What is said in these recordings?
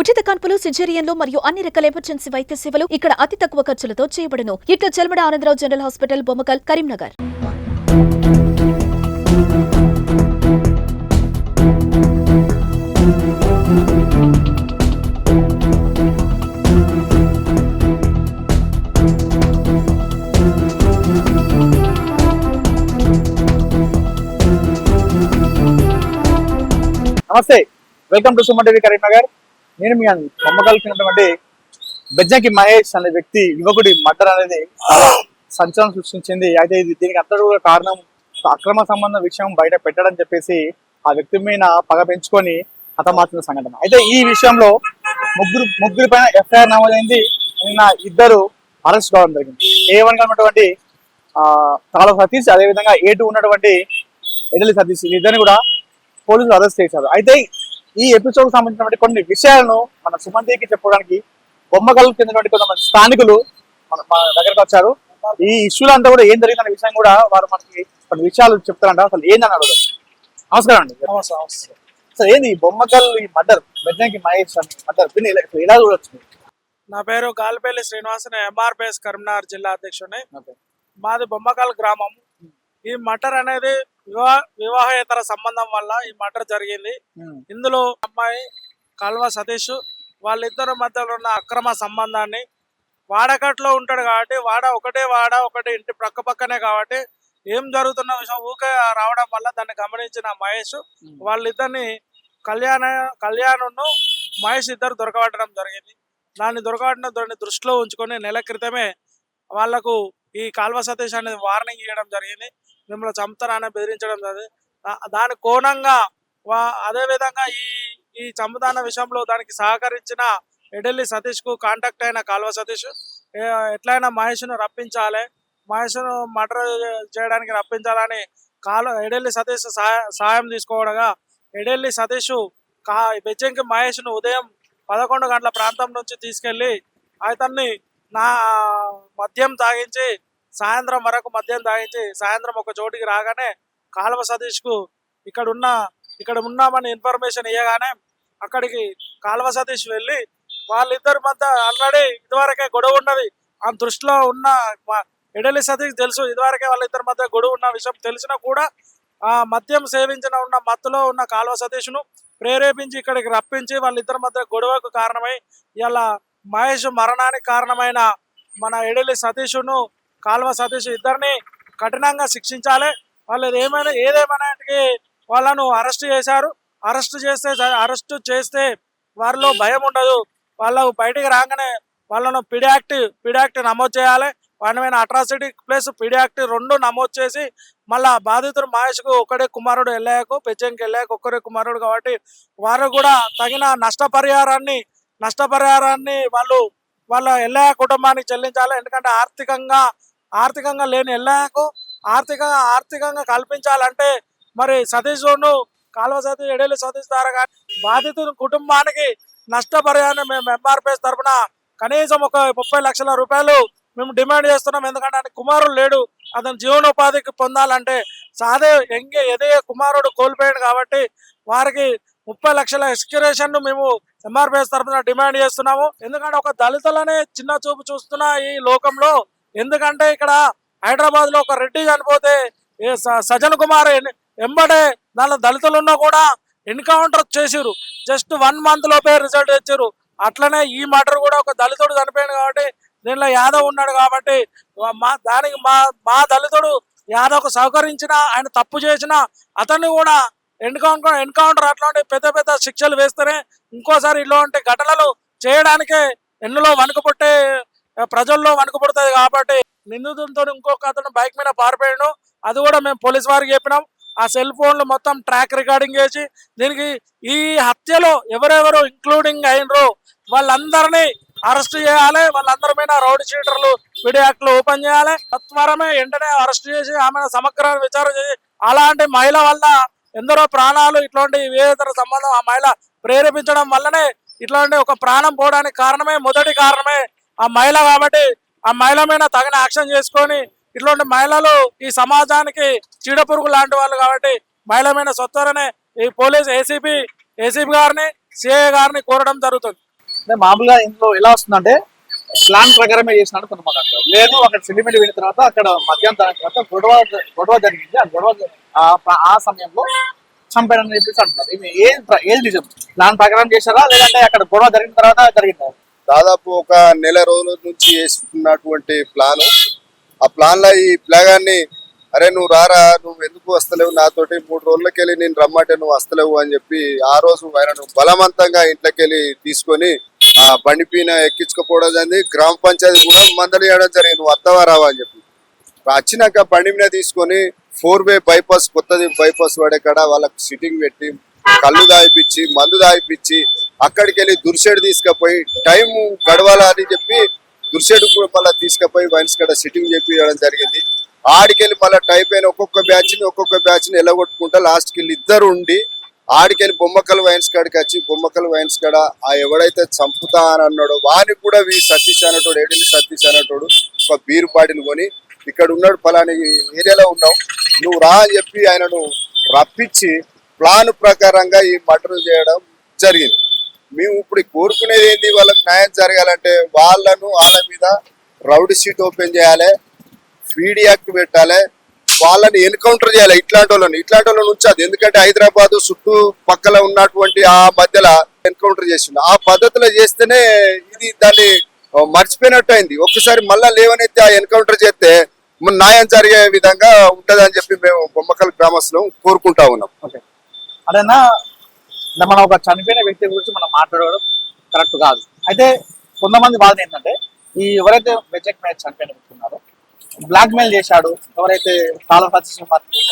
ఉచిత కాన్పులు సిజేరియన్లు మరియు అన్ని రకాల ఎమర్జెన్సీ వైద్య సేవలు ఇక్కడ అతి తక్కువ ఖర్చులతో చేయబడును. ఇట్లు చెల్మడ ఆనందరావు జనరల్ హాస్పిటల్ బొమ్మకల్ కరీంనగర్. నమస్తే. Welcome to Suman TV Karimnagar. నేను మీ నమ్మకాల్సినటువంటి బెజ్జంకి మహేష్ అనే వ్యక్తి యువకుడి మర్డర్ అనేది సంచలనం సృష్టించింది. అయితే ఇది దీనికి అంతటి కూడా కారణం అక్రమ సంబంధం విషయం బయట పెట్టడం చెప్పేసి ఆ వ్యక్తి మీద పగ పెంచుకొని హతమార్చిన సంఘటన. అయితే ఈ విషయంలో ముగ్గురు ముగ్గురి పైన ఎఫ్ఐఆర్ నమోదైంది. నిన్న ఇద్దరు అరెస్ట్ కావడం జరిగింది. ఏ వన్ ఉన్నటువంటి తాళ సతీష్ అదేవిధంగా ఏ టూ ఉన్నటువంటి ఎడలి సతీష్ ఇద్దరిని కూడా పోలీసులు అరెస్ట్ చేశారు. అయితే ఈ ఎపిసోడ్ సంబంధించినటువంటి కొన్ని విషయాలను మన సుమంతికి చెప్పడానికి బొమ్మకల్ చెందినటువంటి కొంతమంది స్థానికులు మన మన దగ్గరకు వచ్చారు. ఈ ఇష్యూలో అంతా కూడా ఏం జరిగిందనే విషయం కూడా వారు మనకి కొన్ని విషయాలు చెప్తారంట. అసలు ఏందని అడగదు నమస్కారం అండి. సార్ ఏంది ఈ బొమ్మకల్ ఈ మర్డర్? బెజ్జంకి మహేష్ అని మర్డర్. దీన్ని ఎలా చూడొచ్చు? నా పేరు గాలిపల్లి శ్రీనివాసన్ ఎంఆర్పిఎస్ కరీంనగర్ జిల్లా అధ్యక్షుడిని. మాది బొమ్మకాల్ గ్రామం. ఈ మటర్ అనేది వివాహ వివాహేతర సంబంధం వల్ల ఈ మటర్ జరిగింది. ఇందులో అమ్మాయి కల్వ సతీష్ వాళ్ళిద్దరి మధ్యలో ఉన్న అక్రమ సంబంధాన్ని వాడకట్లో ఉంటాడు కాబట్టి వాడ ఒకటే వాడ ఒకటి ఇంటి ప్రక్క పక్కనే కాబట్టి ఏం జరుగుతున్న విషయం ఊకే రావడం వల్ల దాన్ని గమనించిన మహేష్ వాళ్ళిద్దరిని కళ్యాణ కళ్యాణ్ను మహేష్ ఇద్దరు దొరకబట్టడం జరిగింది. దాన్ని దొరకబడిన దాన్ని దృష్టిలో ఉంచుకొని నెల క్రితమే వాళ్ళకు ఈ కాల్వ సతీష్ అనేది వార్నింగ్ ఇవ్వడం జరిగింది. మిమ్మల్ని చంపుతారని బెదిరించడం జరిగింది దాని కోణంగా వా అదే విధంగా ఈ ఈ చంపుదాన విషయంలో దానికి సహకరించిన ఎడెల్లి సతీష్కు కాంటాక్ట్ అయిన కాల్వ సతీష్ ఎట్లయినా మహేష్ను రప్పించాలి. మహేష్ను మర్డర్ చేయడానికి రప్పించాలని కాలు ఎడెల్లి సతీష్ సహాయం తీసుకోవడగా ఎడెల్లి సతీష్ కా బెజ్జంకి మహేష్ను ఉదయం పదకొండు గంటల ప్రాంతం నుంచి తీసుకెళ్ళి అతన్ని నా మద్యం తాగించి సాయంత్రం వరకు మద్యం తాగించి సాయంత్రం ఒక చోటికి రాగానే కాలువ సతీష్కు ఇక్కడ ఉన్న ఇక్కడ ఉన్నామని ఇన్ఫర్మేషన్ ఇవ్వగానే అక్కడికి కాలువ సతీష్ వెళ్ళి వాళ్ళిద్దరి మధ్య ఆల్రెడీ ఇదివరకే గొడవ ఉన్నది. ఆ దృష్టిలో ఉన్న ఎడలి సతీష్ తెలుసు ఇదివరకే వాళ్ళిద్దరి మధ్య గొడవ ఉన్న విషయం తెలిసినా కూడా ఆ మద్యం సేవించిన ఉన్న మత్తులో ఉన్న కాలువ సతీష్ను ప్రేరేపించి ఇక్కడికి రప్పించి వాళ్ళిద్దరి మధ్య గొడవకు కారణమై ఇలా మహేష్ మరణానికి కారణమైన మన ఎడలి సతీష్ను కాల్వ సతీష్ ఇద్దరిని కఠినంగా శిక్షించాలి. వాళ్ళు ఏమైనా ఏదేమైనాటికి వాళ్ళను అరెస్ట్ చేశారు. అరెస్ట్ చేస్తే అరెస్ట్ చేస్తే వారిలో భయం ఉండదు. వాళ్ళు బయటికి రాగానే వాళ్ళను పిడాక్ట్ పిడాక్ట్ నమోదు చేయాలి. వాడిమైన అట్రాసిటీ ప్లస్ పిడాక్ట్ రెండు నమోదు చేసి మళ్ళా బాధితుడు మహేష్కు ఒక్కడే కుమారుడు వెళ్ళాక పెచ్చంకి వెళ్ళాక ఒక్కరే కుమారుడు కాబట్టి వారు కూడా తగిన నష్టపరిహారాన్ని నష్టపరిహారాన్ని వాళ్ళు వాళ్ళ ఎల్లయ్య కుటుంబానికి చెల్లించాలి. ఎందుకంటే ఆర్థికంగా ఆర్థికంగా లేని ఎల్లకు ఆర్థికంగా ఆర్థికంగా కల్పించాలంటే మరి సతీష్ను కాలువ సతీష్ ఎడేలి సతీష్ ద్వారా కానీ బాధితుల కుటుంబానికి నష్టపరిహారం మేము ఎంఆర్పిఎస్ తరఫున కనీసం ఒక ముప్పై లక్షల రూపాయలు మేము డిమాండ్ చేస్తున్నాం. ఎందుకంటే ఆయన కుమారుడు లేడు. అతను జీవనోపాధికి పొందాలంటే సాదే ఎంగే ఎదే కుమారుడు కోల్పోయాడు కాబట్టి వారికి ముప్పై లక్షల ఎక్స్క్రేషన్ మేము ఎంఆర్పిఎస్ తరఫున డిమాండ్ చేస్తున్నాము. ఎందుకంటే ఒక దళితులనే చిన్న చూపు చూస్తున్న ఈ లోకంలో ఎందుకంటే ఇక్కడ హైదరాబాద్లో ఒక రెడ్డి చనిపోతే సజన్ కుమార్ ఎంబడే దానిలో దళితులు ఉన్నా కూడా ఎన్కౌంటర్ చేసిరు జస్ట్ వన్ మంత్ లోపే రిజల్ట్ ఇచ్చారు అట్లనే ఈ మర్డర్ కూడా ఒక దళితుడు చనిపోయాడు కాబట్టి దీనిలో యాదవ్ ఉన్నాడు కాబట్టి మా దానికి మా మా దళితుడు యాదవ్కు సహకరించిన ఆయన తప్పు చేసిన అతన్ని కూడా ఎన్కౌంటర్ ఎన్కౌంటర్ అట్లాంటి పెద్ద పెద్ద శిక్షలు వేస్తేనే ఇంకోసారి ఇలాంటి ఘటనలు చేయడానికే ఎన్నులో వణుకు పుట్టే ప్రజల్లో వణుకుపడుతుంది కాబట్టి నిందితులతో ఇంకొక అతను బైక్ మీద పారిపోయాడు. అది కూడా మేము పోలీస్ వారికి చెప్పినాం. ఆ సెల్ ఫోన్లు మొత్తం ట్రాక్ రికార్డింగ్ చేసి దీనికి ఈ హత్యలో ఎవరెవరు ఇంక్లూడింగ్ అయినరు వాళ్ళందరినీ అరెస్ట్ చేయాలి. వాళ్ళందరి మీద రౌడీ షీటర్లు వీడియో ఓపెన్ చేయాలి. తత్వరమే వెంటనే అరెస్ట్ చేసి ఆమె సమగ్ర విచారణ చేసి అలాంటి మహిళ వల్ల ఎందరో ప్రాణాలు ఇట్లాంటి వేతర సంబంధం ఆ మహిళ ప్రేరేపించడం వల్లనే ఇట్లాంటి ఒక ప్రాణం పోవడానికి కారణమే మొదటి కారణమే ఆ మహిళ కాబట్టి ఆ మహిళ మీద తగిన యాక్షన్ చేసుకొని ఇట్లాంటి మహిళలు ఈ సమాజానికి చీడపురుగు లాంటి వాళ్ళు కాబట్టి మహిళ మీద సొత్తరనే ఈ పోలీస్ ఏసీపీ ఏసీపీ గారిని సిఐ గారిని కోరడం జరుగుతుంది. అంటే మామూలుగా ఇందులో ఎలా వస్తుందంటే ప్లాన్ ప్రకారమే చేసినట్టు కొంతమంది అంటారు లేదు అక్కడ సెంటిమెంట్ వెళ్ళిన తర్వాత అక్కడ మధ్యాహ్నం తర్వాత గొడవ గొడవ జరిగింది. ఆ గొడవ ఆ సమయంలో చంపారని చెప్పేసి అంటున్నారు. ఇది ఏది ఏది నిజం? ప్లాన్ ప్రకారం చేశారా? లేదంటే అక్కడ గొడవ జరిగిన తర్వాత జరిగిందా? దాదాపు ఒక నెల రోజుల నుంచి వేసుకున్నటువంటి ప్లాన్ ఆ ప్లాన్లో ఈ ప్లాగాన్ని అరే నువ్వు రారా నువ్వు ఎందుకు వస్తలేవు నాతోటి? మూడు రోజులకి వెళ్ళి నేను రమ్మంటే నువ్వు వస్తలేవు అని చెప్పి ఆ రోజు ఆయనను బలవంతంగా ఇంట్లోకి వెళ్ళి తీసుకొని ఆ బండి పైన ఎక్కించుకోపోవడం జరిగింది. గ్రామ పంచాయతీ కూడా మందలు చేయడం జరిగింది. నువ్వు వస్తావా రావా అని చెప్పి. వచ్చినాక బండి మీద తీసుకొని ఫోర్ వే బైపాస్ కొత్తది బైపాస్ పడే కాడ వాళ్ళకి సిట్టింగ్ పెట్టి కళ్ళు దాయిపించి మందు దాయిపించి అక్కడికి వెళ్ళి దుర్షేడు తీసుకుపోయి టైం గడవాలా అని చెప్పి దుర్షేడు కూడా మళ్ళీ తీసుకుపోయి వైన్స్ కాడ సిట్టింగ్ చేపించడం జరిగింది. ఆడికెళ్ళి మళ్ళీ టైప్ అయిన ఒక్కొక్క బ్యాచ్ని ఒక్కొక్క బ్యాచ్ని ఎలగొట్టుకుంటా లాస్ట్కి వెళ్ళి ఇద్దరు ఉండి ఆడికెళ్ళి బొమ్మకల్ వైన్స్ కాడికి వచ్చి బొమ్మకల్ వైన్స్ కాడ ఆ ఎవడైతే చంపుతా అని అన్నాడో వాని కూడా వీ సతీష్ అనేటోడు ఏడిని సతీష్ అనేటోడు ఒక బీరు బాటిల్ కొని ఇక్కడ ఉన్నాడు ఫలాని ఏరియాలో ఉన్నావు నువ్వు రా అని చెప్పి ఆయనను రప్పించి ప్లాన్ ప్రకారంగా ఈ మటన్ చేయడం జరిగింది. మేము ఇప్పుడు కోరుకునేది ఏంటి వాళ్ళకి న్యాయం జరగాలంటే వాళ్ళను వాళ్ళ మీద రౌడీ సీట్ ఓపెన్ చేయాలి ఫీడ్ యాక్ట్ పెట్టాలి వాళ్ళని ఎన్కౌంటర్ చేయాలి ఇట్లాంటి వాళ్ళని ఇట్లాంటి వాళ్ళని ఉంచాలి ఎందుకంటే హైదరాబాద్ చుట్టూ పక్కల ఉన్నటువంటి ఆ మధ్యలో ఎన్కౌంటర్ చేసిండు. ఆ పద్ధతిలో చేస్తేనే ఇది దాన్ని మర్చిపోయినట్టు అయింది ఒక్కసారి మళ్ళా లేవనైతే ఆ ఎన్కౌంటర్ చేస్తే న్యాయం జరిగే విధంగా ఉంటదని చెప్పి మేము బొమ్మకల్ గ్రామస్తులు కోరుకుంటా ఉన్నాం. అదేనా అంటే మనం ఒక చనిపోయిన వ్యక్తి గురించి మనం మాట్లాడడం కరెక్ట్ కాదు. అయితే కొంతమంది బాధ ఏంటంటే ఈ ఎవరైతే బెజెక్ మ్యాచ్ చనిపోయిన వ్యక్తి ఉన్నారో బ్లాక్ మెయిల్ చేశాడు ఎవరైతే సతీష్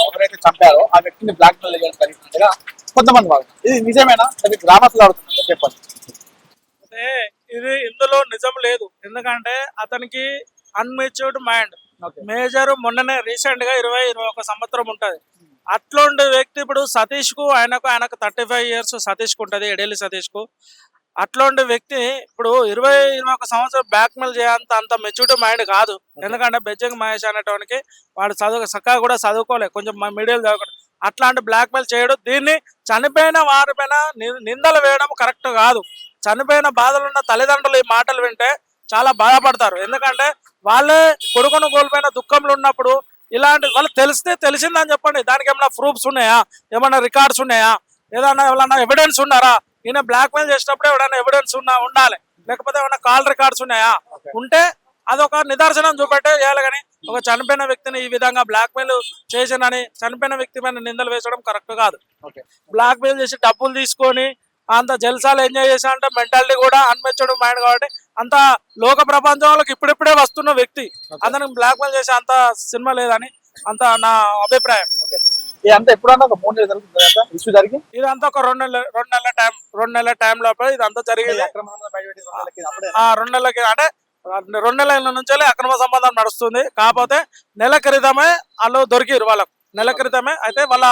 ఎవరైతే చంపారో ఆ వ్యక్తిని బ్లాక్ మెయిల్ చేయడం జరిగినట్టుగా కొంతమంది బాధ ఇది నిజమేనా? అది గ్రామస్తులు అడుగుతున్నారు? చెప్పండి. అంటే ఇది ఇందులో నిజం లేదు. ఎందుకంటే అతనికి అన్మెచ్యూర్డ్ మైండ్ మేజర్ మొన్ననే రీసెంట్గా ఇరవై ఇరవై ఒక సంవత్సరం ఉంటది. అట్లాంటి వ్యక్తి ఇప్పుడు సతీష్కు ఆయనకు ఆయనకు థర్టీ ఫైవ్ ఇయర్స్ సతీష్కు ఉంటది ఎడేలి సతీష్కు అట్లాంటి వ్యక్తి ఇప్పుడు ఇరవై ఇరవై ఒక సంవత్సరం బ్యాక్ మెయిల్ చేయంత అంత మెచ్యూరిటీ మైండ్ కాదు. ఎందుకంటే బెజ్జంగ్ మహేష్ అనేటోనికి వాడు చదువు చక్కగా కూడా చదువుకోలే కొంచెం మీడియాలు చదువుకోలేదు అట్లాంటి బ్లాక్ మెయిల్ చేయడం. దీన్ని చనిపోయిన వారిపైన నిందలు వేయడం కరెక్ట్ కాదు. చనిపోయిన బాధలు ఉన్న తల్లిదండ్రులు ఈ మాటలు వింటే చాలా బాధపడతారు. ఎందుకంటే వాళ్ళే కొడుకును కోల్పోయిన దుఃఖంలో ఉన్నప్పుడు ఇలాంటి వాళ్ళు తెలిస్తే తెలిసిందని చెప్పండి. దానికి ఏమైనా ప్రూఫ్స్ ఉన్నాయా? ఏమైనా రికార్డ్స్ ఉన్నాయా? ఏదైనా ఎవరైనా ఎవిడెన్స్ ఉన్నారా? ఈయన బ్లాక్ మెయిల్ చేసినప్పుడు ఎవరైనా ఎవిడెన్స్ ఉన్నా ఉండాలి. లేకపోతే ఏమైనా కాల్ రికార్డ్స్ ఉన్నాయా? ఉంటే అదొక నిదర్శనం చూపెట్టే చేయాలి కానీ ఒక చనిపోయిన వ్యక్తిని ఈ విధంగా బ్లాక్ మెయిల్ చేసినని చనిపోయిన వ్యక్తి పైన నిందలు వేసడం కరెక్ట్ కాదు. ఓకే. బ్లాక్ మెయిల్ చేసి డబ్బులు తీసుకొని అంత జల్సాలు ఎంజాయ్ చేసా అంటే మెంటాలిటీ కూడా అన్మెచ్యూర్డ్ మైండ్ కాబట్టి అంత లోక ప్రపంచంలోకి ఇప్పుడిప్పుడే వస్తున్న వ్యక్తి. అతనికి బ్లాక్ మెయిల్ చేసే అంత సినిమా లేదని అంత నా అభిప్రాయం. ఇది అంతా ఎప్పుడన్నా ఒక మూడు నెలలు ఇష్యూ జరిగి? ఇదంతా ఒక రెండు నెలల రెండు నెలల టైం రెండు నెలల టైం లోపల ఇదంతా జరిగింది. రెండు నెలలకి అప్పుడే ఆ రెండు నెలలకి అంటే రెండు నెలల నుంచి అక్రమ సంబంధం నడుస్తుంది. కాకపోతే నెల క్రితమే వాళ్ళు దొరికిరు వాళ్ళకు. నెల క్రితమే అయితే వాళ్ళ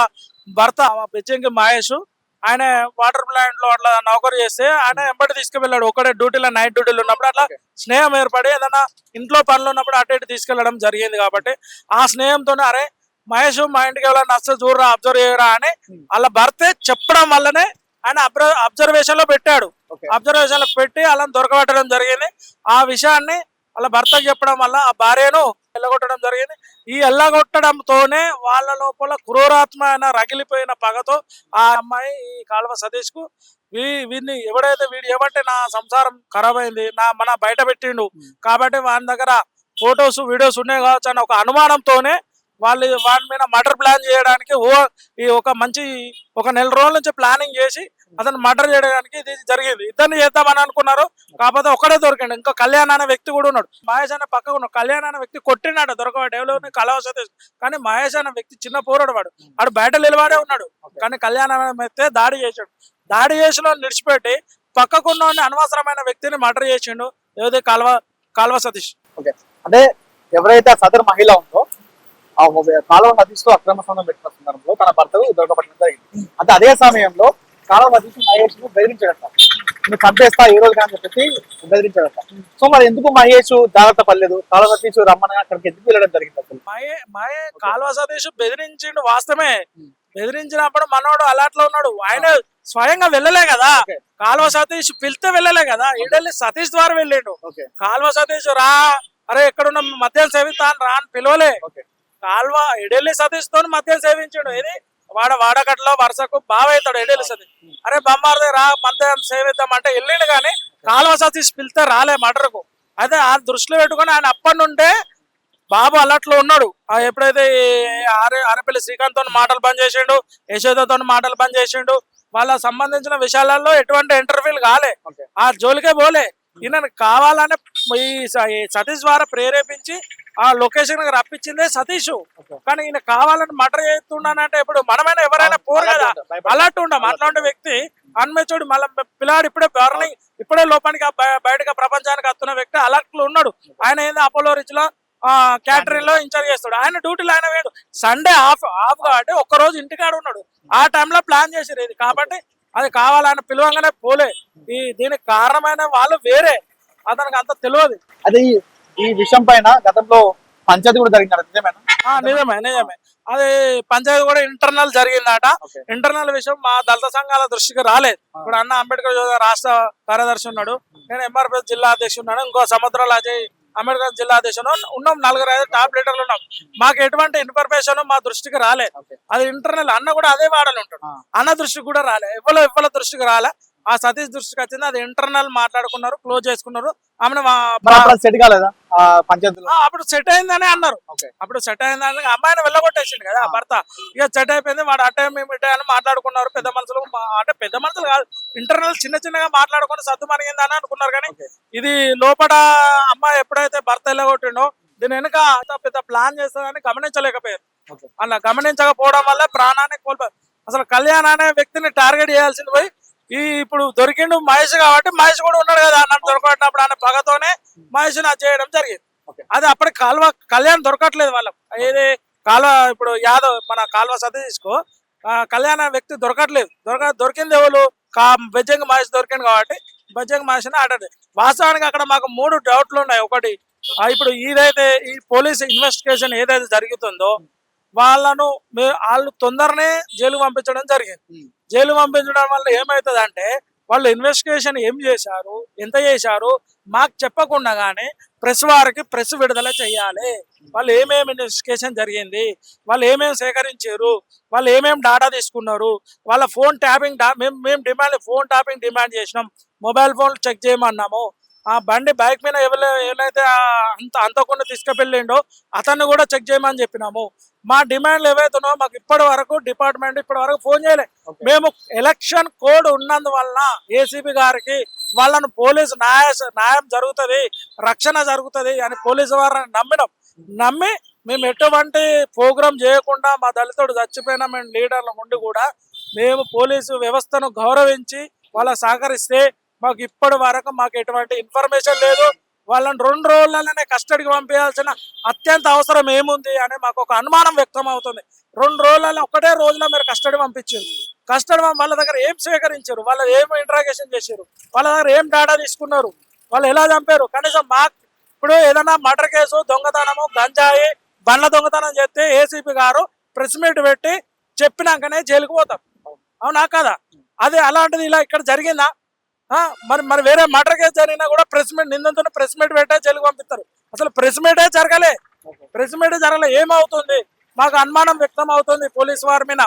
భర్త పిచ్చింగి మహేష్ ఆయన వాటర్ ప్లాంట్లో అట్లా నౌకరు చేస్తే ఆయన ఎంబడి తీసుకువెళ్ళాడు ఒకటే డ్యూటీలో నైట్ డ్యూటీలు ఉన్నప్పుడు అట్లా స్నేహం ఏర్పడి ఏదైనా ఇంట్లో పనులు ఉన్నప్పుడు అటు ఇటు తీసుకెళ్ళడం జరిగింది కాబట్టి ఆ స్నేహంతోనే అరే మహేష్ మా ఇంటికి ఎవరైనా వస్తే చూడరా అబ్జర్వ్ చేయరా అని వాళ్ళ భర్తే చెప్పడం వల్లనే ఆయన అబ్జర్వేషన్లో పెట్టాడు. అబ్జర్వేషన్లో పెట్టి అలా దొరకబెట్టడం జరిగింది. ఆ విషయాన్ని వాళ్ళ భర్తకు చెప్పడం వల్ల ఆ భార్యను ఎల్లగొట్టడం జరిగింది. ఈ ఎల్లగొట్టడంతోనే వాళ్ళ లోపల క్రూరాత్మైన రగిలిపోయిన పగతో ఆ అమ్మాయి ఈ కాలువ సతీష్కు వీడిని ఎవడైతే వీడు ఏమంటే నా సంసారం ఖరాబ్ అయింది నా మన బయట పెట్టిండు. కాబట్టి వాని దగ్గర ఫొటోస్ వీడియోస్ ఉన్నాయి కావచ్చు అని ఒక అనుమానంతోనే వాళ్ళు వాని మీద మర్డర్ ప్లాన్ చేయడానికి ఓ ఈ ఒక మంచి ఒక నెల రోజుల నుంచి ప్లానింగ్ చేసి అతను మర్డర్ చేయడానికి ఇది జరిగింది. ఇద్దరిని చేద్దామని అనుకున్నారు. కాకపోతే ఒక్కడే దొరికిండు. ఇంకా కళ్యాణ్ అనే వ్యక్తి కూడా ఉన్నాడు. మహేష్ అనే పక్కకు ఉన్నాడు. కళ్యాణ్ అనే వ్యక్తి కొట్టినాడు దొరక డెవలప్ కలవ సతీష్ కానీ మహేష్ అనే వ్యక్తి చిన్న పోరాడు వాడు. వాడు బయట నిలబడే ఉన్నాడు. కానీ కళ్యాణ్ అనే దాడి చేశాడు. దాడి చేసిన నిడిచిపెట్టి పక్కకున్న అనవసరమైన వ్యక్తిని మర్డర్ చేసిండు. ఏదో కాల్వ కాల్వ సతీష్. ఓకే. అంటే ఎవరైతే సదర్ మహిళ ఉందో కాలువ నదిస్తూ అక్రమ సంబంధం పెట్టిన సందర్భంలో తన భర్తకు దొరకబట్టడం జరిగింది. అంటే అదే సమయంలో కాలువ నదిస్తూ మహేష్ను బెదిరించాడట. నువ్వు చంపేస్తా ఈ రోజు కానీ చెప్పేసి బెదిరించాడట. సో మరి ఎందుకు మహేష్ జాగ్రత్త పడలేదు? కాలువ సతీష్ రమ్మని అక్కడికి ఎందుకు వెళ్ళడం జరిగింది అసలు? కాల్వ సతీష్ బెదిరించిండు వాస్తవమే. బెదిరించినప్పుడు మనోడు అలాట్లో ఉన్నాడు. ఆయన స్వయంగా వెళ్ళలే కదా. కాల్వ సతీష్ పిలితే వెళ్ళలే కదా. ఈడెళ్ళి సతీష్ ద్వారా వెళ్ళిండు. కాల్వ సతీష్ రా అరే ఎక్కడున్న మద్యం సేవిస్తాను రా అని పిలవలే. కాల్వ ఎడెల్లి సతీష్తో మద్యం సేవించాడు. ఇది వాడ వాడకట్లో వరుసకు బావ అవుతాడు ఎడెల్లి సతీష్. అరే బొమ్మారదే రా మద్యం సేవిద్దాం అంటే వెళ్ళిండు కానీ కాల్వ సతీష్ పిలితే రాలే మటర్కు. అదే ఆ దృష్టిలో పెట్టుకొని ఆయన అప్పటి నుండే బాబు అలట్లో ఉన్నాడు. ఆ ఎప్పుడైతే ఈ ఆరే ఆరపల్లి శ్రీకాంత్తో మాటలు బంద్ చేసిండు యశోదతో మాటలు బంద్ చేసిండు వాళ్ళ సంబంధించిన విషయాలలో ఎటువంటి ఇంటర్వ్యూలు కాలే. ఆ జోలికే పోలే. ఈయన కావాలనే ఈ సతీష్ ద్వారా ప్రేరేపించి ఆ లొకేషన్ రప్పించిందే సతీష్. కానీ ఈయన కావాలని మటర్ చేస్తున్నానంటే ఇప్పుడు మనమైనా ఎవరైనా పోరు కదా. అలర్ట్ ఉండం అట్లాంటి వ్యక్తి అన్మెచ్యూర్డ్ మళ్ళీ పిల్లాడు ఇప్పుడే బర్నింగ్ ఇప్పుడే లోపానికి ఆ బయ- బయటకు ప్రపంచానికి వస్తున్న వ్యక్తి అలర్ట్లో ఉన్నాడు. ఆయన ఏంది అపోలో రిచ్లో క్యాటరింగ్లో ఇన్ఛార్జ్ చేస్తాడు ఆయన డ్యూటీలో ఆయన వేడు సండే ఆఫ్ ఆఫ్ కాబట్టి ఒక్క రోజు ఇంటికాడ ఉన్నాడు. ఆ టైంలో ప్లాన్ చేసిరు ఇది. కాబట్టి అది కావాలని పిలవంగానే పోలే. ఈ దీనికి కారణమైన వాళ్ళు వేరే. అతనికి అంత తెలియదు. అదే ఈ- విషయం పైన గతంలో పంచాయతీ కూడా జరిగింది నిజమేనా? నిజమే నిజమే. అది పంచాయతీ కూడా ఇంటర్నల్ జరిగిందట. ఇంటర్నల్ విషయం మా దళిత సంఘాల దృష్టికి రాలేదు. ఇప్పుడు అన్న అంబేద్కర్ రాష్ట్ర కార్యదర్శి ఉన్నాడు. నేను ఎంఆర్పీ జిల్లా అధ్యక్షుడు ఉన్నాడు ఇంకో సముద్రాల అజయ్ అంబేద్కర్ జిల్లా అధ్యక్షుడు ఉన్నాం. నలుగురు ఐదు టాప్ లీడర్లు ఉన్నాం. మాకు ఎటువంటి ఇన్ఫర్మేషన్ మా దృష్టికి రాలేదు. అది ఇంటర్నల్ అన్న కూడా అదే వాడలు ఉంటాడు. అన్న దృష్టికి కూడా రాలే. ఎవరో ఎవరి దృష్టికి రాలే. ఆ సతీష్ దృష్టికి వచ్చింది అది ఇంటర్నల్ మాట్లాడుకున్నారు క్లోజ్ చేసుకున్నారు. ఆమెను మా- మరి అప్పుడు సెట్ కాలేదా? అప్పుడు అయిందని అన్నారు. అప్పుడు సెట్ అయిందని అమ్మాయిని వెళ్ళగొట్టేసిండు కదా ఆ. భర్త. ఇక సెట్ అయిపోయింది వాడు అటే మేము ఇటే అని మాట్లాడుకున్నారు పెద్ద మనుషులు అంటే పెద్ద మనుషులు కాదు ఇంటర్నల్ చిన్న చిన్నగా మాట్లాడుకుని సర్దు మరిగిందని అనుకున్నారు కానీ. ఇది లోపల అమ్మాయి ఎప్పుడైతే భర్త వెళ్ళగొట్టిండో దీని వెనుక పెద్ద ప్లాన్ చేస్తారని గమనించలేకపోయారు. అలా గమనించకపోవడం వల్ల ప్రాణాన్ని కోల్పోయారు. అసలు కళ్యాణ్ అనే వ్యక్తిని టార్గెట్ చేయాల్సింది పోయి ఈ ఇప్పుడు దొరికిండు మహేష్ కాబట్టి మహేష్ కూడా ఉన్నాడు కదా నన్ను దొరకబట్టినప్పుడు అనే పగతోనే మహేష్ అది చేయడం జరిగింది. అది అప్పటికి కాల్వ కళ్యాణ్ దొరకట్లేదు వాళ్ళకి. ఏది కాల్వ ఇప్పుడు యాదవ్ మన కాల్వ సతీష్కో ఆ, కళ్యాణ్ వ్యక్తి దొరకట్లేదు. దొరక దొరికింది ఎవరు? కా బెజ్జంగి మహేష్ దొరికింది కాబట్టి బెజ్జంగి మహేష్ ఆడది వాస్తవానికి అక్కడ మాకు మూడు డౌట్లు ఉన్నాయి. ఒకటి ఇప్పుడు ఇదైతే ఈ పోలీస్ ఇన్వెస్టిగేషన్ ఏదైతే జరుగుతుందో వాళ్ళను మే- వాళ్ళు తొందరనే జైలు పంపించడం జరిగింది. జైలు పంపించడం వల్ల ఏమవుతుంది అంటే వాళ్ళు ఇన్వెస్టిగేషన్ ఏం చేశారు ఎంత చేశారు మాకు చెప్పకుండా కానీ ప్రెస్ వారికి ప్రెస్ విడుదల చేయాలి. వాళ్ళు ఏమేమి ఇన్వెస్టిగేషన్ జరిగింది వాళ్ళు ఏమేమి సేకరించారు వాళ్ళు ఏమేమి డాటా తీసుకున్నారు వాళ్ళ ఫోన్ ట్యాపింగ్ మేము మేము డిమాండ్ ఫోన్ ట్యాపింగ్ డిమాండ్ చేసినాం. మొబైల్ ఫోన్ చెక్ చేయమన్నాము. ఆ బండి బైక్ మీద ఎవరు ఎవరైతే అంత అంతకుండా తీసుకువెళ్ళిండో అతన్ని కూడా చెక్ చేయమని చెప్పినాము. మా డిమాండ్లు ఏవైతున్నాయో మాకు ఇప్పటి వరకు డిపార్ట్మెంట్ ఇప్పటి వరకు ఫోన్ చేయలే. మేము ఎలక్షన్ కోడ్ ఉన్నందువలన ఏసీబీ గారికి వాళ్ళను పోలీసు న్యాయ న్యాయం జరుగుతుంది రక్షణ జరుగుతుంది అని పోలీసు వారిని నమ్మినాం. నమ్మి మేము ఎటువంటి ప్రోగ్రామ్ చేయకుండా మా దళితుడు చచ్చిపోయిన మేము లీడర్ల ఉండి కూడా మేము పోలీసు వ్యవస్థను గౌరవించి వాళ్ళ సహకరిస్తే మాకు ఇప్పటి వరకు మాకు ఎటువంటి ఇన్ఫర్మేషన్ లేదు. వాళ్ళని రెండు రోజులలోనే కస్టడీకి పంపించాల్సిన అత్యంత అవసరం ఏముంది అని మాకు ఒక అనుమానం వ్యక్తం అవుతుంది. రెండు రోజులలో ఒకటే రోజులో మీరు కస్టడీ పంపించారు. కస్టడీ వాళ్ళ దగ్గర ఏం స్వీకరించారు? వాళ్ళు ఏం ఇంట్రాగేషన్ చేశారు? వాళ్ళ దగ్గర ఏం డేటా తీసుకున్నారు? వాళ్ళు ఎలా చంపారు? కనీసం మాకు ఇప్పుడు ఏదైనా మర్డర్ కేసు దొంగతనము గంజాయి బండ్ల దొంగతనం చేస్తే ఏసీపీ గారు ప్రెస్ మీట్ పెట్టి చెప్పినాకనే జైలుకు పోతాం. అవునా కదా? అది అలాంటిది ఇలా ఇక్కడ జరిగిందా? మరి మరి వేరే మర్డర్ కేసు జరిగినా కూడా ప్రెస్ మీట్ నిందితున్న ప్రెస్ మీట్ పెట్టే జైలుకు పంపిస్తారు. అసలు ప్రెస్ మీటే జరగలే. ప్రెస్ మీట్ జరగలే. ఏమవుతుంది? మాకు అనుమానం వ్యక్తం అవుతుంది పోలీస్ వారి మీద.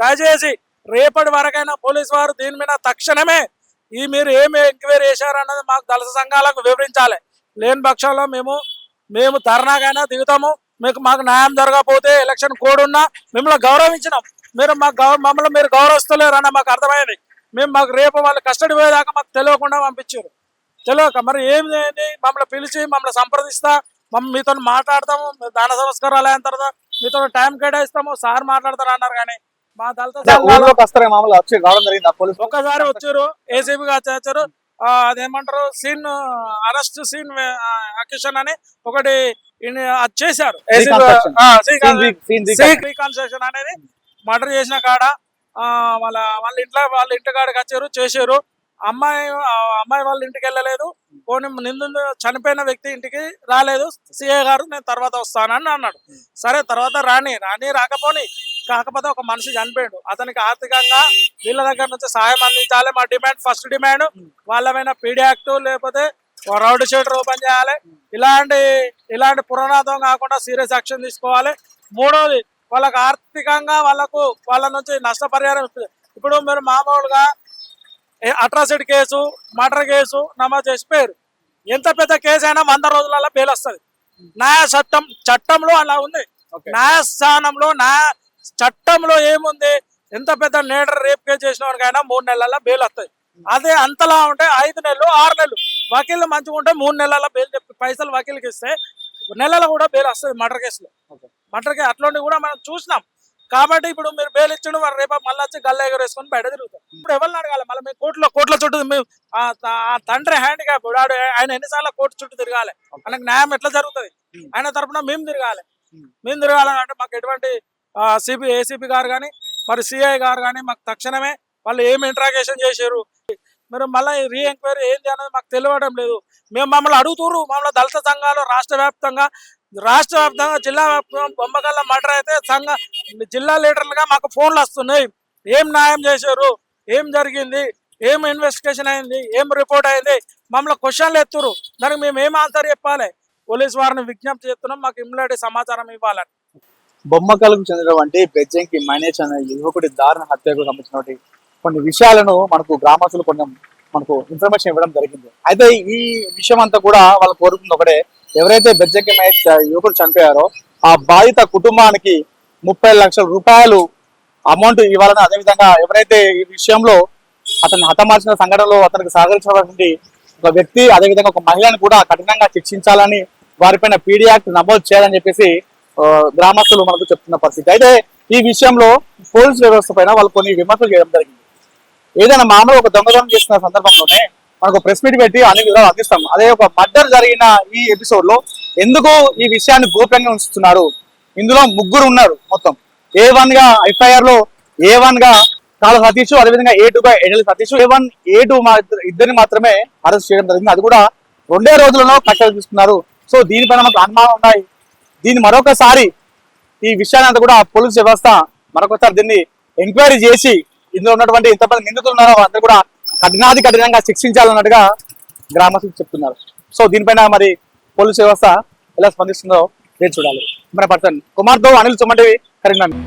దయచేసి రేపటి వరకైనా పోలీస్ వారు దీని మీద తక్షణమే ఈ మీరు ఏమి ఎంక్వైరీ చేశారన్నది మాకు దళస సంఘాలకు వివరించాలి. లేని పక్షంలో మేము మేము ధర్నాకైనా దిగుతాము. మీకు మాకు న్యాయం జరగకపోతే ఎలక్షన్ కోడ్ ఉన్నా మిమ్మల్ని గౌరవించినాం. మీరు మాకు గౌ- మమ్మల్ని మీరు గౌరవిస్తలేరన్న మాకు అర్థమైంది. మేము మాకు రేపు వాళ్ళు కస్టడీ పోయేదాకా మాకు తెలియకుండా పంపించారు. తెలియక మరి ఏం చేయండి? మమ్మల్ని పిలిచి మమ్మల్ని సంప్రదిస్తా మమ్మల్ని మీతో మాట్లాడతాము దాన సంస్కారాలు అయిన తర్వాత మీతో టైం కేటాయిస్తాము సార్ మాట్లాడతారు అన్నారు కానీ మా దళిత అంటే సంఘాలు ఊర్లోకి వస్తారే మామూలుగా వచ్చి రావడం జరిగింది? ఆ పోలీసు ఒక్కసారి వచ్చారు ఏసీబీ గా వచ్చారు ఆ, అదేమంటారు సీన్ అరెస్ట్ సీన్ అక్యూషన్ అని ఒకటి చేశారు. రీకన్స్ట్రక్షన్ అనేది మర్డర్ చేసిన కాడ వాళ్ళ వాళ్ళ ఇంట్లో వాళ్ళ ఇంటికాడికి వచ్చారు చేశారు. అమ్మాయి అమ్మాయి వాళ్ళ ఇంటికి వెళ్ళలేదు. పోనీ నిందు చనిపోయిన వ్యక్తి ఇంటికి రాలేదు. సిఏ గారు నేను తర్వాత వస్తానని అన్నాడు. సరే తర్వాత రాని రాని రాకపోని కాకపోతే ఒక మనిషి చనిపోయాడు. అతనికి ఆర్థికంగా వీళ్ళ దగ్గర నుంచి సహాయం అందించాలి. మా డిమాండ్ ఫస్ట్ డిమాండ్. వాళ్ళమైన పీడీ యాక్ట్ లేకపోతే రౌడ్ షీటర్ ఓపెన్ చేయాలి. ఇలాంటి ఇలాంటి పురాణాతం కాకుండా సీరియస్ యాక్షన్ తీసుకోవాలి. మూడోది వాళ్ళకి ఆర్థికంగా వాళ్ళకు వాళ్ళ నుంచి నష్టపరిహారం ఇప్ప- ఇప్పుడు మీరు మామూలుగా అట్రాసిటీ కేసు మర్డర్ కేసు నమోదు చేసిపోయారు ఎంత పెద్ద కేసు అయినా వంద రోజులలో బెయిల్ వస్తుంది. న్యాయ చట్టం చట్టంలో అలా ఉంది. న్యాయస్థానంలో న్యాయ చట్టంలో ఏముంది? ఎంత పెద్ద నేటర్ రేప్ కేసు చేసిన వాడికైనా మూడు నెలల బెయిల్ వస్తుంది. అదే అంతలా ఉంటే ఐదు నెలలు ఆరు నెలలు. వకీళ్ళు మంచిగా ఉంటే మూడు నెలల బెయిల్ పైసలు వకీల్కి ఇస్తే నెలల కూడా బెయిల్ వస్తుంది మర్డర్ కేసులో. Okay. అట్లాంటివి కూడా మనం చూసినాం. కాబట్టి ఇప్పుడు మీరు బెయిల్ ఇచ్చిన మరి రేపు మళ్ళీ వచ్చి గల్ల ఎగరేసుకొని బయట తిరుగుతారు ఇప్పుడు ఎవరిని అడగాలి? మళ్ళీ మేము కోర్టులో కోర్టుల చుట్టూ మేము ఆ తండ్రి హ్యాండ్ క్యాప్ ఆడు ఆయన ఎన్నిసార్లు కోర్టు చుట్టూ తిరగాలి? మనకు న్యాయం ఎట్లా జరుగుతుంది? ఆయన తరపున మేము తిరగాలి. మేము తిరగాలంటే మాకు ఎటువంటి సిపి ఏసీపీ గారు కానీ మరి సిఐ గారు కానీ మాకు తక్షణమే వాళ్ళు ఏం ఇంట్రాగేషన్ చేశారు? మీరు మళ్ళీ రీ ఎంక్వైరీ ఏంటి అనేది మాకు తెలియడం లేదు. మేము మమ్మల్ని అడుగుతున్నారు మమ్మల్ని దళిత సంఘాలు రాష్ట్ర వ్యాప్తంగా రాష్ట్ర వ్యాప్తంగా జిల్లా వ్యాప్తంగా బొమ్మగల్ల మటర్ అయితే సంఘ జిల్లా లీడర్లుగా మాకు ఫోన్లు వస్తున్నాయి. ఏం న్యాయం చేశారు? ఏం జరిగింది? ఏం ఇన్వెస్టిగేషన్ అయింది? ఏం రిపోర్ట్ అయింది? మమ్మల్ని క్వశ్చన్లు ఎత్తురు దానికి మేము ఏం ఆన్సర్ చెప్పాలి? పోలీస్ వారిని విజ్ఞప్తి చేస్తున్నాం. మాకు ఇమ్మీడియట్ సమాచారం ఇవ్వాలని. బొమ్మకలకు చెందినటువంటి బెజ్జంకి మైనేజ్ అనే యువకుడి దారుణ హత్యకు సంబంధించినటువంటి కొన్ని విషయాలను మనకు గ్రామస్తులు కొంచెం మనకు ఇన్ఫర్మేషన్ ఇవ్వడం జరిగింది. అయితే ఈ విషయం అంతా కూడా వాళ్ళు కోరుకుంది ఒకటే. ఎవరైతే బెజ్జంకి యువకుడు చనిపోయారో ఆ బాధిత కుటుంబానికి ముప్పై లక్షల రూపాయలు అమౌంట్ ఇవ్వాలని అదేవిధంగా ఎవరైతే ఈ విషయంలో అతను హతమార్చిన సంఘటనలో అతనికి సహకరించినటువంటి ఒక వ్యక్తి అదేవిధంగా ఒక మహిళను కూడా కఠినంగా శిక్షించాలని వారిపైన పీడీ యాక్ట్ నమోదు చేయాలని చెప్పేసి గ్రామస్తులు మనకు చెప్తున్న పరిస్థితి. అయితే ఈ విషయంలో పోలీసు వ్యవస్థ పైన వాళ్ళు కొన్ని విమర్శలు చేయడం జరిగింది. ఏదైనా మామూలు ఒక దొంగతనం చేసిన సందర్భంలోనే మనకు ప్రెస్ మీట్ పెట్టి అన్ని వివరాలు అందిస్తాం. అదే ఒక మర్డర్ జరిగిన ఈ ఎపిసోడ్లో ఎందుకు ఈ విషయాన్ని గోప్యంగా ఉంచుతున్నారు? ఇందులో ముగ్గురు ఉన్నారు మొత్తం. ఏ వన్గా ఎఫ్ఐఆర్లో ఏ వన్గా కాల సతీష్ అదేవిధంగా ఏ టూ గా ఎడల్ Satish. A one A two ఇద్దరిని మాత్రమే అరెస్ట్ చేయడం జరిగింది. అది కూడా రెండే రోజులలో కట్టలు తీసుకున్నారు సో దీనిపైన మనకు అనుమానం ఉన్నాయి. దీన్ని మరొకసారి ఈ విషయాన్ని అంతా కూడా పోలీస్ వ్యవస్థ మరొకసారి దీన్ని ఎంక్వైరీ చేసి ఇందులో ఉన్నటువంటి ఎంతమంది నిందితులు ఉన్నారో అందరూ కూడా కఠినాది కఠినంగా శిక్షించాలన్నట్టుగా గ్రామస్తులు చెప్తున్నారు సో దీనిపైన మరి పోలీసు వ్యవస్థ ఎలా స్పందిస్తుందో నేను చూడాలి మన పర్సన్ కుమార్తో అనిల్ సుమంటివి కరీంనగర్